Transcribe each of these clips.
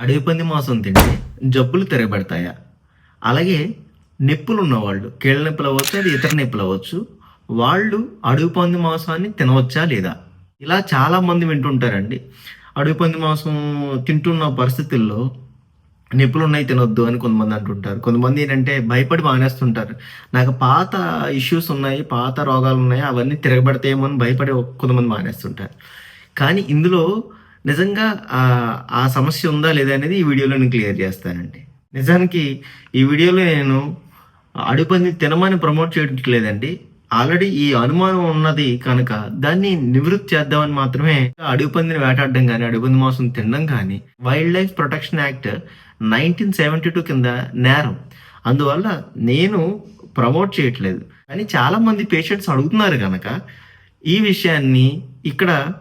అడవి పంది మాంసం తింటే జబ్బులు తిరగబడతాయా అలాగే నొప్పులు ఉన్నవాళ్ళు కీళ్ళ నొప్పులు అవ్వచ్చు అది ఇతర నొప్పులు అవ్వచ్చు? వాళ్ళు అడవి పంది మాంసాన్ని తినవచ్చా లేదా? ఇలా చాలా మంది వింటుంటారండి. అడవి పంది మాంసం తింటున్న పరిస్థితుల్లో నొప్పులు ఉన్నాయి తినొద్దు అని కొంతమంది అంటుంటారు. కొంతమంది ఏంటంటే భయపడి మానేస్తుంటారు. నాకు పాత ఇష్యూస్ ఉన్నాయి పాత రోగాలు ఉన్నాయి అవన్నీ తిరగబడతాయేమో అని భయపడి కొంతమంది మానేస్తుంటారు. కానీ ఇందులో నిజంగా ఆ- సమస్య ఉందా లేదా అనేది ఈ వీడియోలో నేను క్లియర్ చేస్తానండి. నిజానికి ఈ వీడియోలో నేను అడుపంది తినమని ప్రమోట్ చేయట్లేదండి. ఆల్రెడీ ఈ అనుమానం ఉన్నది కనుక దాన్ని నివృత్తి చేద్దామని మాత్రమే అడవి పందిని వేటాడడం కానీ అడవి పంది మాంసం తినడం కానీ wild life protection act nineteen seventy two కింద నేరం. అందువల్ల నేను ప్రమోట్ చేయట్లేదు. కానీ చాలా మంది పేషెంట్స్ అడుగుతున్నారు కనుక ఈ విషయాన్ని ఇక్కడ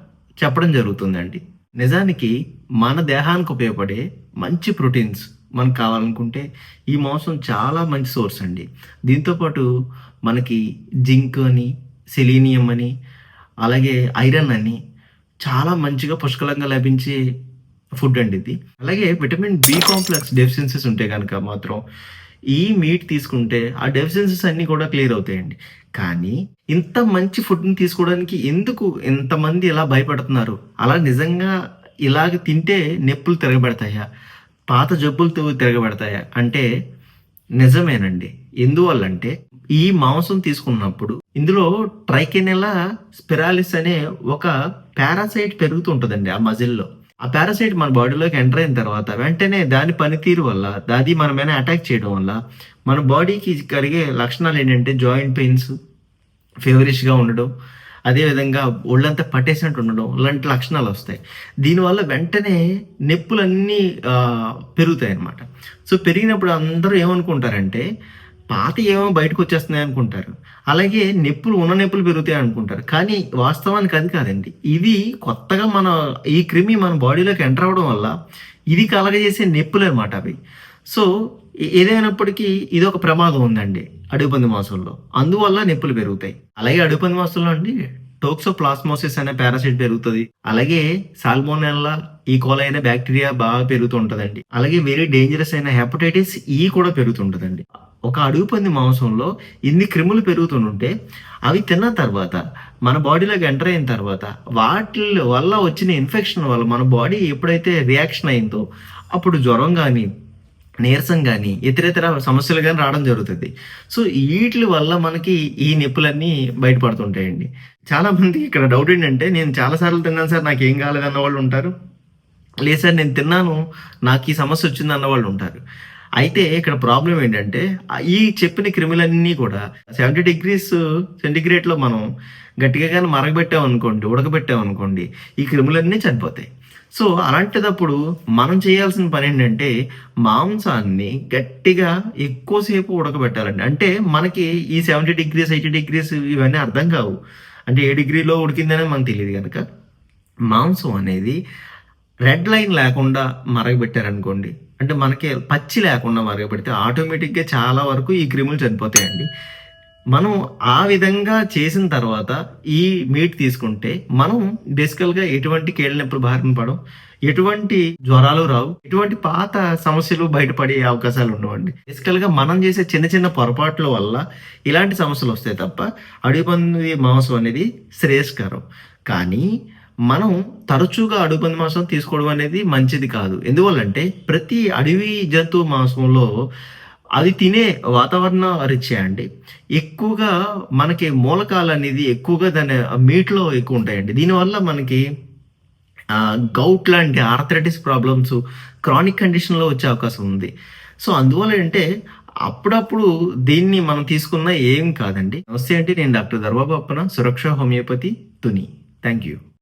చెప్పడం జరుగుతుందండి. నిజానికి మన దేహానికి ఉపయోగపడే మంచి ప్రోటీన్స్ మనకు కావాలనుకుంటే ఈ మాంసం చాలా మంచి సోర్స్ అండి. దీంతోపాటు మనకి జింక్ అని సెలీనియం అని అలాగే ఐరన్ అని చాలా మంచిగా పుష్కలంగా లభించే ఫుడ్ అండి ఇది. అలాగే విటమిన్ బి కాంప్లెక్స్ డెఫిషియన్సీస్ ఉంటే కనుక మాత్రం ఈ మీట్ తీసుకుంటే ఆ డెఫిషియన్సీస్ అన్నీ కూడా క్లియర్ అవుతాయండి. కానీ ఇంత మంచి ఫుడ్ని తీసుకోవడానికి ఎందుకు ఇంతమంది ఇలా భయపడుతున్నారు? అలా నిజంగా ఇలాగ తింటే నొప్పులు తిరగబెడతాయా? పాత జబ్బులు తిరగబడతాయా తిరగబెడతాయా? అంటే నిజమేనండి. ఎందువల్లంటే ఈ మాంసం తీసుకున్నప్పుడు ఇందులో ట్రైకెనెలా స్పిరాలిస్ అనే ఒక పారాసైట్ పెరుగుతుంటుందండి ఆ మజిల్లో. ఆ పారాసైట్ మన బాడీలోకి ఎంటర్ అయిన తర్వాత వెంటనే దాని పనితీరు వల్ల దాది మన మీద అటాక్ చేయడం వల్ల మన బాడీకి కలిగే లక్షణాలు ఏంటంటే జాయింట్ పెయిన్స్ ఫేవరిష్గా ఉండడం అదేవిధంగా ఒళ్ళంతా పట్టేసినట్టు ఉండడం ఇలాంటి లక్షణాలు వస్తాయి. దీనివల్ల వెంటనే నొప్పులన్నీ పెరుగుతాయి అన్నమాట సో పెరిగినప్పుడు అందరూ ఏమనుకుంటారంటే పాత ఏమో బయటకు వచ్చేస్తున్నాయి అనుకుంటారు. అలాగే నొప్పులు ఉన్న నొప్పులు పెరుగుతాయి అనుకుంటారు. కానీ వాస్తవానికి అది కాదండి. ఇది కొత్తగా మన ఈ క్రిమి మన బాడీలోకి ఎంటర్ అవ్వడం వల్ల ఇది కలగజేసే నొప్పులు అనమాట అవి. సో ఏదైనప్పటికీ ఇది ఒక ప్రమాదం ఉందండి అడుగుపంది మాసంలో. అందువల్ల నొప్పులు పెరుగుతాయి. అలాగే అడుగుపంది మాసంలో అండి టోక్సోప్లాస్మోసిస్ అనే పారాసైట్ పెరుగుతుంది. అలాగే సాల్మోనెల్లా ఈ కోలైన బ్యాక్టీరియా బాగా పెరుగుతుంటదండి అలాగే వెరీ డేంజరస్ అయిన హెపటైటిస్ ఈ కూడా పెరుగుతుంటదండి ఒక అడుగు పంది మాంసంలో ఇన్ని క్రిములు పెరుగుతుంటే అవి తిన్న తర్వాత మన బాడీలోకి ఎంటర్ అయిన తర్వాత వాటి వల్ల వచ్చిన ఇన్ఫెక్షన్ వల్ల మన బాడీ ఎప్పుడైతే రియాక్షన్ అయిందో అప్పుడు జ్వరం కానీ నీరసం కానీ ఇతరేతర సమస్యలు కానీ రావడం జరుగుతుంది. సో వీటి వల్ల మనకి ఈ నొప్పులన్నీ బయటపడుతుంటాయండి. చాలా మంది ఇక్కడ డౌట్ ఏంటంటే నేను చాలా సార్లు తిన్నాను సార్ నాకు ఏం కాలేదు అన్న వాళ్ళు ఉంటారు. లేదు సార్ నేను తిన్నాను నాకు ఈ సమస్య వచ్చింది అన్న వాళ్ళు ఉంటారు. అయితే ఇక్కడ ప్రాబ్లం ఏంటంటే ఈ చెప్పిన క్రిములన్నీ కూడా సెవెంటీ డిగ్రీస్ సెంటిగ్రేడ్లో మనం గట్టిగా కానీ మరగబెట్టాం అనుకోండి ఉడకబెట్టాం అనుకోండి ఈ క్రిములన్నీ చనిపోతాయి. సో అలాంటిదప్పుడు మనం చేయాల్సిన పని ఏంటంటే మాంసాన్ని గట్టిగా ఎక్కువసేపు ఉడకబెట్టాలండి. అంటే మనకి ఈ సెవెంటీ డిగ్రీస్ ఎయిటీ డిగ్రీస్ ఇవన్నీ అర్థం కావు. అంటే ఏ డిగ్రీలో ఉడికిందనే మనకు తెలియదు కనుక. మాంసం అనేది రెడ్ లైన్ లేకుండా మరగబెట్టారనుకోండి అంటే మనకి పచ్చి లేకుండా మరగబెడితే ఆటోమేటిక్గా చాలా వరకు ఈ క్రిములు చనిపోతాయండి. మనం ఆ విధంగా చేసిన తర్వాత ఈ మీట్ తీసుకుంటే మనం బేసికల్గా ఎటువంటి కీళ్ళ నొప్పులు బారిన పడం ఎటువంటి జ్వరాలు రావు. ఎటువంటి పాత సమస్యలు బయటపడే అవకాశాలు ఉండవండి. బేసికల్గా మనం చేసే చిన్న చిన్న పొరపాట్ల వల్ల ఇలాంటి సమస్యలు వస్తాయి తప్ప అడుగుపంది మాంసం అనేది శ్రేయస్కరం. కానీ మనం తరచుగా అడుగుపంది మాంసం తీసుకోవడం అనేది మంచిది కాదు. ఎందువల్లంటే ప్రతి అడవి జంతువు మాంసంలో అది తినే వాతావరణ రీత్యా అండి ఎక్కువగా మనకి మూలకాలు అనేది ఎక్కువగా దాని మీట్లో ఎక్కువ ఉంటాయండి. దీనివల్ల మనకి గౌట్ లాంటి ఆర్థరైటిస్ ప్రాబ్లమ్స్ క్రానిక్ కండిషన్లో వచ్చే అవకాశం ఉంది. సో అందువల్ల అంటే అప్పుడప్పుడు దీన్ని మనం తీసుకున్న ఏం కాదండి. నమస్తే అంటే నేను doctor Darbabu Appana Suraksha homeopathy Tuni. Thank you